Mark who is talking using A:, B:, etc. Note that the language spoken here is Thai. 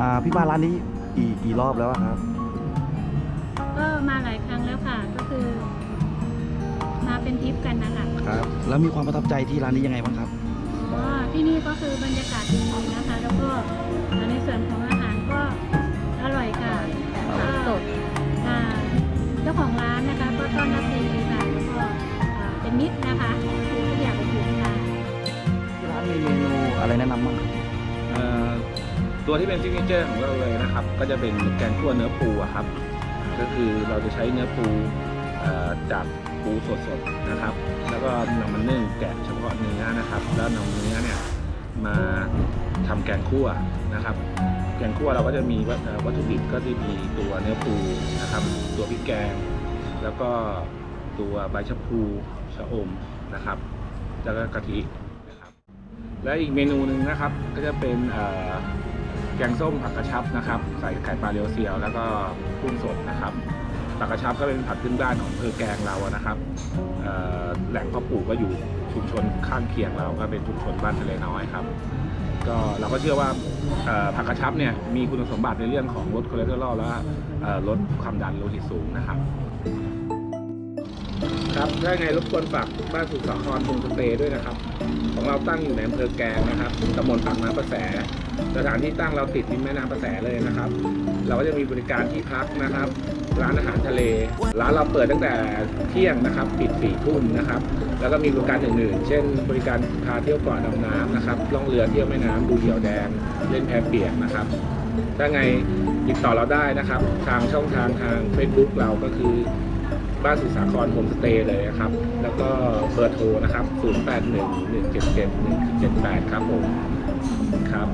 A: มาร้านนี้กี่กี่รอบแล้วอะครับ
B: ก็มาหลายครั้งแล้วค่ะ ก็คือ มาเป็นทริปกันนะคะ
A: ครับ แล้วมีความประทับใจที่ร้านนี้ยังไงบ้างครับ
B: อ๋อที่นี่ก็คือบรรยากาศดีนะคะ แล้วก็ในส่วนของอาหารก็อร่อยค่ะก็อ่าเจ้าของร้านนะคะ ก็ต้อนรับดีค่ะแล้วก็อ่าเป็นมิตรนะคะคือทุกอย่างเป็นถูกค่ะ
A: ที่ร้านมีเมนูอะไรแนะนำบ้างครับ
C: เอ่อ ตัวที่เป็นซิกเนเจอร์ของเราเลยนะครับ ก็จะเป็นแกงคั่วเนื้อปูอะครับ ก็คือเราจะใช้เนื้อปูจากปูสดๆนะครับ แล้วก็นำมันนึ่งแกะเฉพาะเนื้อนะครับ แล้วนำเนื้อเนี่ยมาทำแกงคั่วนะครับ แกงคั่วเราก็จะมีวัตถุดิบก็จะมีตัวเนื้อปูนะครับ ตัวพริกแกง แล้วก็ตัวใบชะพลูชะอมนะครับแล้วก็กะทินะครับ และอีกเมนูหนึ่งนะครับก็จะเป็นเแกงส้มผักกระชับนะครับ ใส่ไข่ปลาเรียวเซียว แล้วก็กุ้งสดนะครับผักกระชับก็เป็นผักพื้นบ้านของอำเภอแกงเราอะนะครับแหล่งพ่อปลูกก็อยู่ชุมชนข้างเคียงเราก็เป็นชุมชนบ้านทะเลน้อยครับ ก็เราก็เชื่อว่าผักกระชับเนี่ยมีคุณสมบัติในเรื่องของลดคอเลสเตอรอลและลดความดันโลหิตสูงนะครับ ครับถ้าไงรบกวนฝากบ้านสุสาครโฮมสเตย์ด้วยนะครับ ของเราตั้งอยู่ในอำเภอแกงนะครับตำบลปากน้ำประแส สถานที่ตั้งเราติดริมแม่น้ำประแสเลยนะครับ เราก็จะมีบริการที่พักนะครับ ร้านอาหารทะเล ร้านเราเปิดตั้งแต่เที่ยงนะครับ ปิดสี่ทุ่มนะครับ แล้วก็มีบริการอื่นๆ เช่น บริการพาเที่ยวเกาะดำน้ำนะครับล่องเรือเที่ยวแม่น้ำดูเหยี่ยวแดง เล่นแพเปียกนะครับถ้าไงติดต่อเราได้นะครับ ทางช่องทางทาง Facebook เราก็คือ บ้านสุสาครโฮมสเตย์เลยนะครับ แล้วก็เบอร์โทรนะครับ 0811771178 ครับผมครับ